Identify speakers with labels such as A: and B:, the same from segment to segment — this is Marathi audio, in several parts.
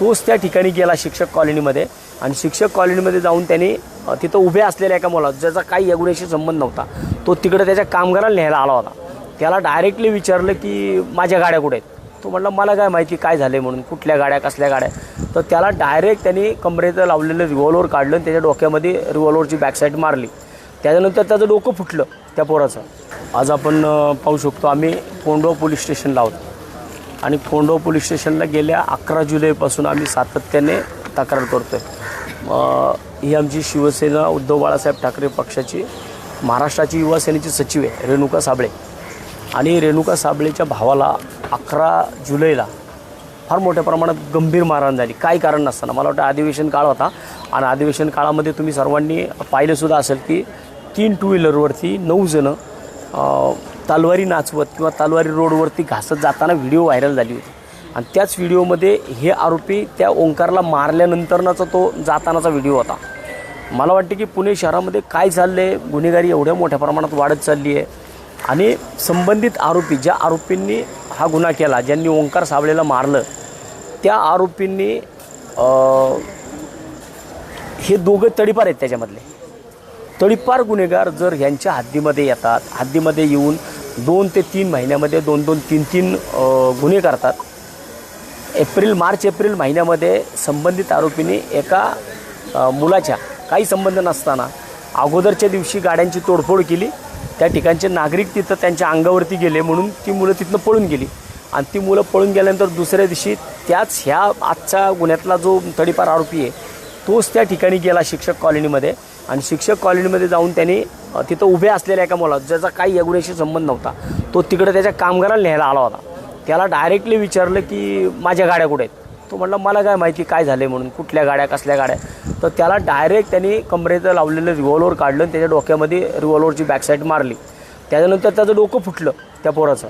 A: तोच त्या ठिकाणी गेला शिक्षक कॉलनीमध्ये. आणि शिक्षक कॉलनीमध्ये जाऊन त्याने तिथं उभे असलेल्या एका मुला ज्याचा काही या गुन्ह्याशी संबंध नव्हता तो तिकडे त्याच्या कामगाराला न्यायला आला होता. त्याला डायरेक्टली विचारलं की माझ्या गाड्या कुठे आहेत? तो म्हटलं मला काय माहिती काय झाले म्हणून कुठल्या गाड्या कसल्या गाड्या तर त्याला डायरेक्ट त्यांनी कमरेचं लावलेलं रिव्हॉल्वर काढलं आणि त्याच्या डोक्यामध्ये रिव्हॉल्वरची बॅकसाईड मारली. त्याच्यानंतर त्याचं डोकं फुटलं त्या पोराचं. आज आपण पाहू शकतो आम्ही पोंडो पोलीस स्टेशनला आहोत. आणि फोंडो पोलीस स्टेशनला गेल्या अकरा जुलैपासून आम्ही सातत्याने तक्रार करतो आहे ही आमची शिवसेना उद्धव बाळासाहेब ठाकरे पक्षाची महाराष्ट्राची युवा सेनेची सचिव आहे रेणुका साबळे. आणि रेणुका साबळेच्या भावाला अकरा जुलैला फार मोठ्या प्रमाणात गंभीर मारहाण झाली. काय कारण नसताना. मला वाटतं अधिवेशन काळ होता. आणि अधिवेशन काळामध्ये तुम्ही सर्वांनी पाहिलंसुद्धा असेल की तीन टू व्हीलरवरती नऊ जणं तलवारी नाचवत किंवा तलवारी रोडवरती घासत जाताना व्हिडिओ व्हायरल झाली होती. आणि त्याच व्हिडिओमध्ये हे आरोपी त्या ओंकारला मारल्यानंतरनाचा तो जातानाचा व्हिडिओ होता. मला वाटते की पुणे शहरामध्ये काय चाललं आहे गुन्हेगारी एवढ्या मोठ्या प्रमाणात वाढत चालली आहे. आणि संबंधित आरोपी ज्या आरोपींनी हा गुन्हा केला ज्यांनी ओंकार साबळेला मारलं त्या आरोपींनी हे दोघं तडीपार आहेत त्याच्यामधले. तडीपार गुन्हेगार जर ह्यांच्या हद्दीमध्ये येतात हद्दीमध्ये येऊन दोन ते तीन महिन्यामध्ये दोन दोन तीन तीन गुन्हे करतात. एप्रिल मार्च एप्रिल महिन्यामध्ये संबंधित आरोपींनी एका मुलाच्या काही संबंध नसताना अगोदरच्या दिवशी गाड्यांची तोडफोड केली. त्या ठिकाणचे नागरिक तिथं त्यांच्या अंगावरती गेले म्हणून ती मुलं तिथनं पळून गेली. आणि ती मुलं पळून गेल्यानंतर दुसऱ्या दिवशी त्याच ह्या आजच्या गुन्ह्यातला जो तडीपार आरोपी आहे तोच त्या ठिकाणी गेला शिक्षक कॉलनीमध्ये. आणि शिक्षक कॉलनीमध्ये जाऊन त्यांनी तिथं उभे असलेल्या एका मुला ज्याचा काही या गुन्ह्याशी संबंध नव्हता. तो तिकडे त्याच्या कामगाराला न्यायला आला होता. त्याला डायरेक्टली विचारलं की माझ्या गाड्या कुठे आहेत? तो म्हटलं मला काय माहिती काय झाले म्हणून कुठल्या गाड्या कसल्या गाड्या तर त्याला डायरेक्ट त्यांनी कमरेचं लावलेलं रिव्हॉल्वर काढलं आणि त्याच्या डोक्यामध्ये रिव्हॉल्वरची बॅकसाईड मारली. त्याच्यानंतर त्याचं डोकं फुटलं त्या पोराचं.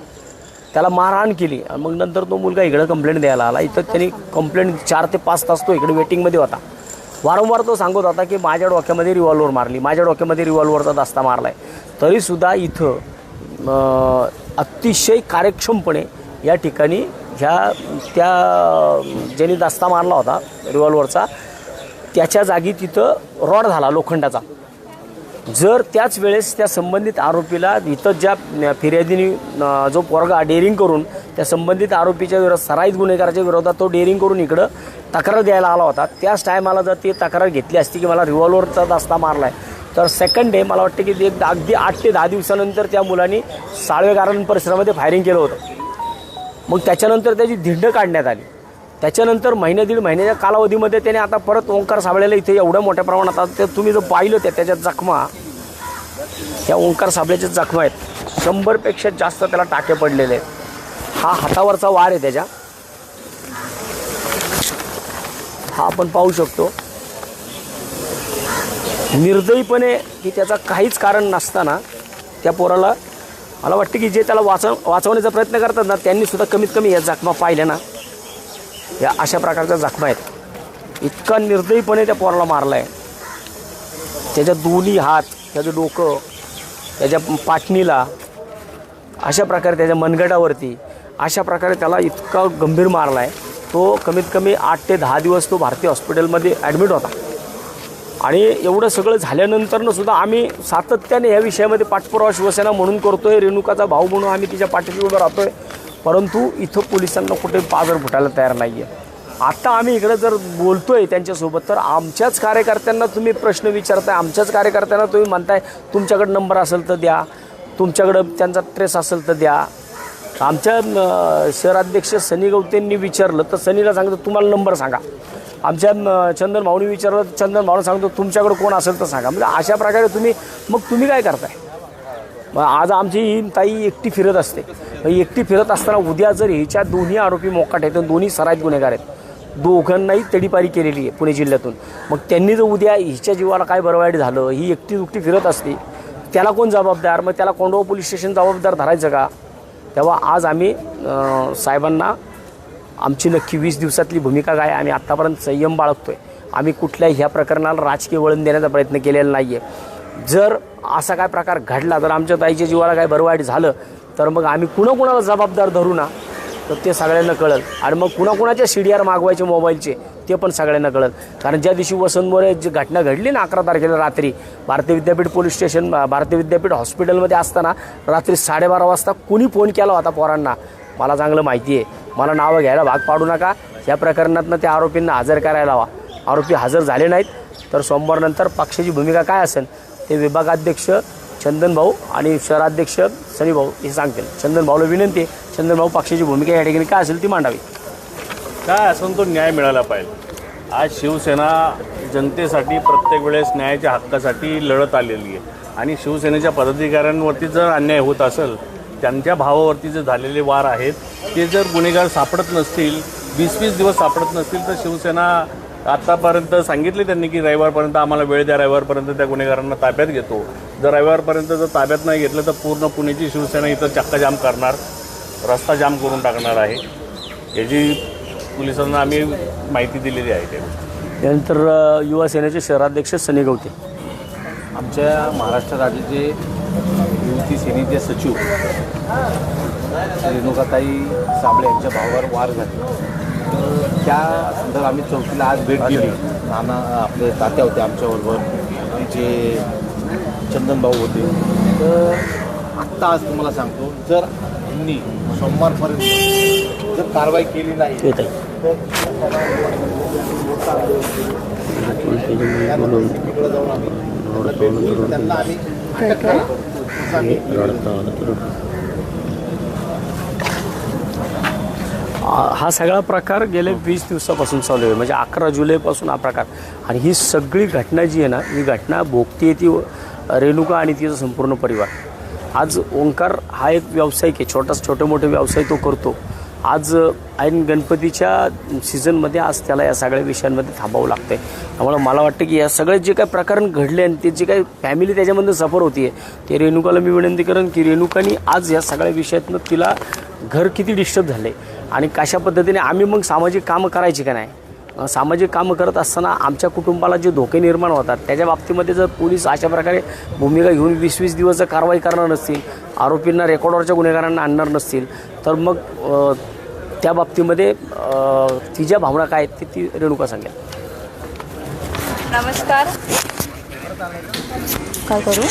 A: त्याला मारहाण केली आणि मग नंतर तो मुलगा इकडं कंप्लेंट द्यायला आला. इथं त्यांनी कंप्लेंट चार ते पाच तास तो इकडे वेटिंगमध्ये होता. वारंवार तो सांगत होता की माझ्या डोक्यामध्ये रिव्हॉल्वर मारली. माझ्या डोक्यामध्ये रिव्हॉल्वरचा दस्ता मारला आहे तरीसुद्धा इथं अतिशय कार्यक्षमपणे या ठिकाणी ह्या त्या ज्यांनी दस्ता मारला होता रिव्हॉल्वरचा त्याच्या जागी तिथं रॉड झाला लोखंडाचा. जर त्याच वेळेस त्या संबंधित आरोपीला इथं ज्या फिर्यादीने जो पोरगा डेअरिंग करून त्या संबंधित आरोपीच्या विरोधात सराईत गुन्हेगाराच्या विरोधात तो डेअरिंग करून इकडं तक्रार द्यायला आला होता. त्याच टायमाला जर ती तक्रार घेतली असती की मला रिव्हॉल्वरचा दस्ता मारला आहे तर सेकंड डे मला वाटतं की एक अगदी आठ ते दहा दिवसानंतर त्या मुलांनी साळवेगारण परिसरामध्ये फायरिंग केलं होतं. मग त्याच्यानंतर त्याची धिंड काढण्यात आली. त्याच्यानंतर महिने दीड महिन्याच्या कालावधीमध्ये त्याने आता परत ओंकार साबळेला इथे एवढ्या मोठ्या प्रमाणात आता ते तुम्ही जर पाहिलं त्या त्याच्या जखमा त्या ओंकार साबळेच्या जखमा आहेत. शंभरपेक्षा जास्त त्याला टाके पडलेले आहेत. हा हातावरचा वार आहे त्याच्या. हा आपण पाहू शकतो. निर्दयीपणे की त्याचा काहीच कारण नसताना त्या पोराला मला वाटतं की जे त्याला वाचव वाचवण्याचा प्रयत्न करतात ना त्यांनीसुद्धा कमीत कमी या जखमा पाहिल्या ना. या अशा प्रकारच्या जखमा आहेत. इतका निर्दयीपणे त्या पोराला मारला आहे त्याच्या दोन्ही हात त्याचं डोकं त्याच्या पाटणीला अशा प्रकारे त्याच्या मनगटावरती अशा प्रकारे त्याला इतका गंभीर मारला आहे तो कमीत कमी आठ ते दहा दिवस तो भारतीय हॉस्पिटलमध्ये ॲडमिट होता. आणि एवढं सगळं झाल्यानंतरनं सुद्धा आम्ही सातत्याने या विषयामध्ये पाठपुरावा शिवसेना म्हणून करतोय रेणुकाचा भाऊ म्हणून आम्ही तिच्या पाठीशी उभं राहतोय. परंतु इथं पोलिसांना कुठे पाजर फुटायला तयार नाही आहे आत्ता आम्ही इकडं जर बोलतोय त्यांच्यासोबत तर आमच्याच कार्यकर्त्यांना तुम्ही प्रश्न विचारताय आमच्याच कार्यकर्त्यांना तुम्ही म्हणताय तुमच्याकडं नंबर असेल तर द्या तुमच्याकडं त्यांचा ट्रेस असेल तर द्या. आमच्या शहराध्यक्ष सनी गवतेंनी विचारलं तर सनीला सांगतो तुम्हाला नंबर सांगा. आमच्या चंदन भाऊनी विचारलं तर चंदन भाऊने सांगतो तुमच्याकडे कोण असेल तर सांगा. म्हणजे अशा प्रकारे तुम्ही मग तुम्ही काय करताय? मग आज आमची ही ताई एकटी फिरत असते. मग एकटी फिरत असताना उद्या जर हिच्या दोन्ही आरोपी मोकाट आहेत दोन्ही सराईत गुन्हेगार आहेत दोघांनाही तडीपारी केलेली आहे पुणे जिल्ह्यातून. मग त्यांनी जर उद्या हिच्या जीवाला काय बरं वाईट झालं ही एकटी दुकटी फिरत असते त्याला कोण जबाबदार? मग त्याला कोंडवा पोलीस स्टेशन जबाबदार धरायचं का? तेव्हा आज आम्ही साहेबांना आमची नक्की वीस दिवसातली भूमिका काय आम्ही आत्तापर्यंत संयम बाळगतोय. आम्ही कुठल्याही ह्या प्रकरणाला राजकीय वळण देण्याचा प्रयत्न केलेला नाही आहे जर असा काय प्रकार घडला तर आमच्या ताईच्या जीवाला काय भरवाईट झालं तर मग आम्ही कुणाकुणाला जबाबदार धरू ना? तर ते सगळ्यांना कळलं. आणि मग कुणाकुणाच्या सी डी आर मागवायचे मोबाईलचे ते पण सगळ्यांना कळत कारण ज्या दिवशी वसंत मोरे जी घटना घडली ना अकरा तारखेला रात्री भारतीय विद्यापीठ पोलीस स्टेशन भारतीय विद्यापीठ हॉस्पिटलमध्ये असताना रात्री साडेबारा वाजता कुणी फोन केला होता पोरांना? मला चांगलं माहिती आहे. मला नावं घ्यायला भाग पाडू नका. या प्रकरणातनं त्या आरोपींना हजर करायला हवा. आरोपी हजर झाले नाहीत. तर सोमवारनंतर पक्षाची भूमिका काय असेल ते विभागाध्यक्ष चंदन भाऊ आणि शहराध्यक्ष सनी भाऊ हे सांगतील. चंदन भाऊला विनंती आहे. चंदन भाऊ पक्षाची भूमिका या ठिकाणी काय असेल ती मांडावी.
B: काय असून तो न्याय मिळाला पाहिजे. आज शिवसेना जनतेसाठी प्रत्येक वेळेस न्यायाच्या हक्कासाठी लढत आलेली आहे. आणि शिवसेनेच्या पदाधिकाऱ्यांवरती जर अन्याय होत असेल त्यांच्या भावावरती जे झालेले वार आहेत ते जर गुन्हेगार सापडत नसतील वीस वीस दिवस सापडत नसतील तर शिवसेना आत्तापर्यंत सांगितले त्यांनी की रविवारपर्यंत आम्हाला वेळ द्या रविवारपर्यंत त्या गुन्हेगारांना ताब्यात घेतो. जर रविवारपर्यंत जर ताब्यात नाही घेतलं तर पूर्ण पुण्याची शिवसेना इथं चक्काजाम करणार रस्ता जाम करून टाकणार आहे. याची पोलिसांना आम्ही माहिती दिलेली आहे त्या
A: त्यानंतर अ, युवा सेनेचे शहराध्यक्ष सनी गवते.
C: आमच्या महाराष्ट्र राज्याचे युवती सेनेचे सचिव रेणुकाताई साबळे यांच्या भावावर वार झाले. तर त्या संदर्भात आम्ही चौकीला आज भेट दिली. नाना आपले तात्या होते आमच्याबरोबर. आमचे चंदन भाऊ होते. तर आत्ता आज तुम्हाला सांगतो जर यांनी सोमवारपर्यंत जर कारवाई केली नाही
A: हा सगळा प्रकार गेले वीस दिवसापासून चालू आहे. म्हणजे अकरा जुलैपासून हा प्रकार. आणि ही सगळी घटना जी आहे ना ही घटना भोगती ती रेणुका आणि तिचा संपूर्ण परिवार. आज ओंकार हा एक व्यावसायिक आहे. छोटा छोटे मोठे व्यवसाय तो करतो. आज ऐन गणपतीच्या सीझनमध्ये आज त्याला या सगळ्या विषयांमध्ये थांबावं लागतंय. त्यामुळे मला वाटतं की या सगळे जे काही प्रकरण घडले आणि ते जे काही फॅमिली त्याच्यामध्ये सफर होती ते रेणुकाला मी विनंती करेन की रेणुकानी आज या सगळ्या विषयातनं तिला घर किती डिस्टर्ब झाले आणि कशा पद्धतीने आम्ही मग सामाजिक कामं करायची का नाही सामाजिक कामं करत असताना आमच्या कुटुंबाला जे धोके निर्माण होतात त्याच्या बाबतीमध्ये जर पोलीस अशा प्रकारे भूमिका घेऊन वीस वीस दिवस जर कारवाई करणार नसतील आरोपींना रेकॉर्डवरच्या गुन्हेगारांना आणणार नसतील तर मग त्या बाबतीमध्ये तिच्या भावना काय आहेत ते ती रेणुका सांगेल.
D: नमस्कार. काय करू?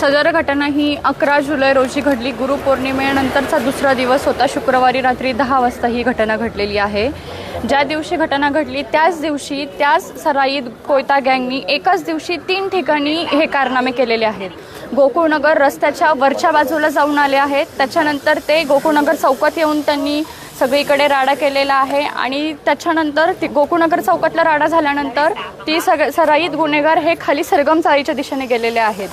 D: सदर घटना ही अकरा जुलै रोजी घडली. गुरुपौर्णिमेनंतरचा दुसरा दिवस होता. शुक्रवारी रात्री दहा वाजता ही घटना घडलेली आहे. ज्या दिवशी घटना घडली त्याच दिवशी त्याच सराईत कोयता गँगनी एकाच दिवशी तीन ठिकाणी हे कारनामे केलेले आहेत. गोकुळनगर रस्त्याच्या वरच्या बाजूला जाऊन आले आहेत. त्याच्यानंतर ते गोकुळनगर चौकात येऊन त्यांनी सगळीकडे राडा केलेला आहे आणि त्याच्यानंतर ती गोकुळनगर चौकातला राडा झाल्यानंतर ती सग सराईत गुन्हेगार हे खाली सरगम चाळीच्या दिशेने गेलेले आहेत.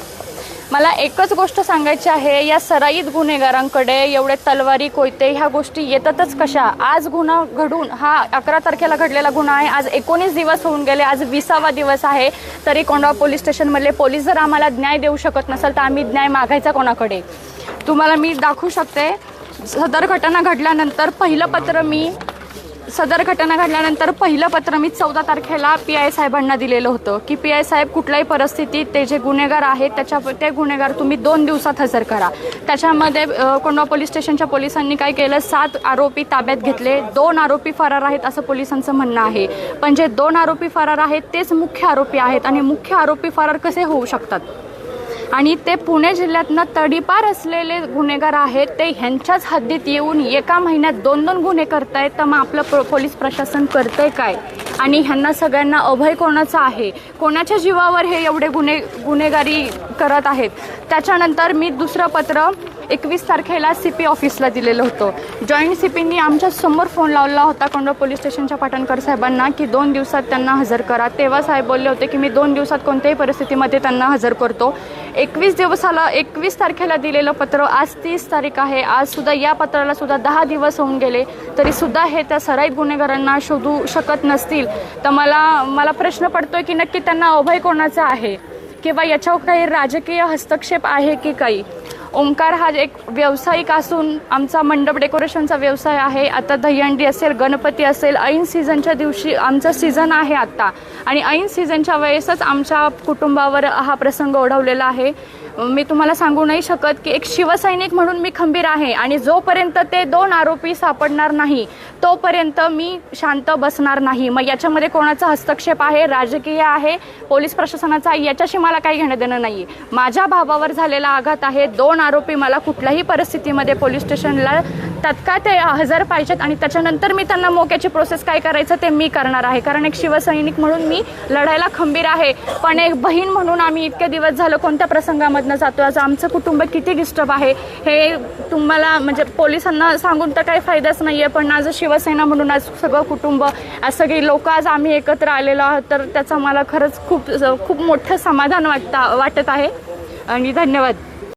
D: मला एकच गोष्ट सांगायची आहे या सराईत गुन्हेगारांकडे एवढे तलवारी कोयते ह्या गोष्टी येतातच कशा? आज गुन्हा घडून हा अकरा तारखेला घडलेला गुन्हा आहे. आज एकोणीस दिवस होऊन गेले आज विसावा दिवस आहे. तरी कोंडाव पोलीस स्टेशनमधले पोलीस जर आम्हाला न्याय देऊ शकत नसेल तर आम्ही न्याय मागायचा कोणाकडे? तुम्हाला मी दाखवू शकते. सदर घटना घडल्यानंतर पहिलं पत्र मी सदर घटना घडल्यानंतर पहिलं पत्र मी चौदा तारखेला पी आय साहेबांना दिलेलं होतं. की पी आय साहेब कुठल्याही परिस्थितीत ते जे गुन्हेगार आहेत त्याच्या ते गुन्हेगार तुम्ही दोन दिवसात हजर करा. त्याच्यामध्ये कोंडवा पोलीस स्टेशनच्या पोलिसांनी काय केलं सात आरोपी ताब्यात घेतले. दोन आरोपी फरार आहेत असं पोलिसांचं म्हणणं आहे. पण जे दोन आरोपी फरार आहेत तेच मुख्य आरोपी आहेत. आणि मुख्य आरोपी फरार कसे होऊ शकतात? आणि ते पुणे जिल्ह्यातनं तडीपार असलेले गुन्हेगार आहेत ते ह्यांच्याच हद्दीत येऊन एका महिन्यात दोन दोन गुन्हे करतायत. तर मग आपलं प्र पोलीस प्रशासन करतंय काय? आणि ह्यांना सगळ्यांना अभय कोणाचा आहे? कोणाच्या जीवावर हे एवढे गुन्हे गुन्हेगारी करत आहेत? त्याच्यानंतर मी दुसरं पत्र एकवीस तारखेला सी पी ऑफिसला दिलेलं होतं. जॉईंट सी पीनी आमच्यासमोर फोन लावला होता कोंडो पोलीस स्टेशनच्या पाटणकर साहेबांना की दोन दिवसात त्यांना हजर करा. तेव्हा साहेब बोलले होते की मी दोन दिवसात कोणत्याही परिस्थितीमध्ये त्यांना हजर करतो. एकवीस दिवसाला एकवीस तारखेला दिलेलं पत्र आज तीस तारीख आहे. आजसुद्धा या पत्राला सुद्धा दहा दिवस होऊन गेले. तरीसुद्धा हे त्या सराईत गुन्हेगारांना शोधू शकत नसतील. तर मला मला प्रश्न पडतोय की नक्की त्यांना अभय कोणाचा आहे? किंवा याच्यावर काही राजकीय हस्तक्षेप आहे की काही? ओंकार हा एक व्यावसायिक असून आमचा मंडप डेकोरेशनचा व्यवसाय आहे. आता दहीहंडी असेल गणपती असेल ऐन सीझनच्या दिवशी आमचा सीझन आहे आत्ता आणि ऐन सीझनच्या वेळेसच आमच्या कुटुंबावर हा प्रसंग ओढवलेला आहे. मी तुम्हाला सांगू नाही शकत की एक शिवसैनिक म्हणून मी खंबीर आहे आणि जोपर्यंत ते दोन आरोपी सापडणार नाही तोपर्यंत मी शांत बसणार नाही. मग याच्यामध्ये कोणाचा हस्तक्षेप आहे राजकीय आहे पोलीस प्रशासनाचा आहे, याच्याशी मला काही घेणं देणं नाही माझ्या भावावर झालेला आघात आहे दोन आरोपी मला कुठल्याही परिस्थितीमध्ये पोलीस स्टेशनला तत्काळ ते हजर पाहिजेत आणि त्याच्यानंतर मी त्यांना मोक्याची प्रोसेस काय करायचं ते मी करणार आहे. कारण एक शिवसैनिक म्हणून मी लढायला खंबीर आहे. पण एक बहीण म्हणून आम्ही इतके दिवस झालं कोणत्या प्रसंगामधनं जातो? आज आमचं कुटुंब किती डिस्टर्ब आहे? हे तुम्हाला म्हणजे पोलिसांना सांगून तर काही फायदाच नाही आहे पण आज शिवसेना म्हणून आज सगळं कुटुंब आज सगळी लोक आज आम्ही एकत्र आलेलो आहोत तर त्याचं मला खरंच खूप खूप मोठं समाधान वाटता वाटत आहे. आणि धन्यवाद.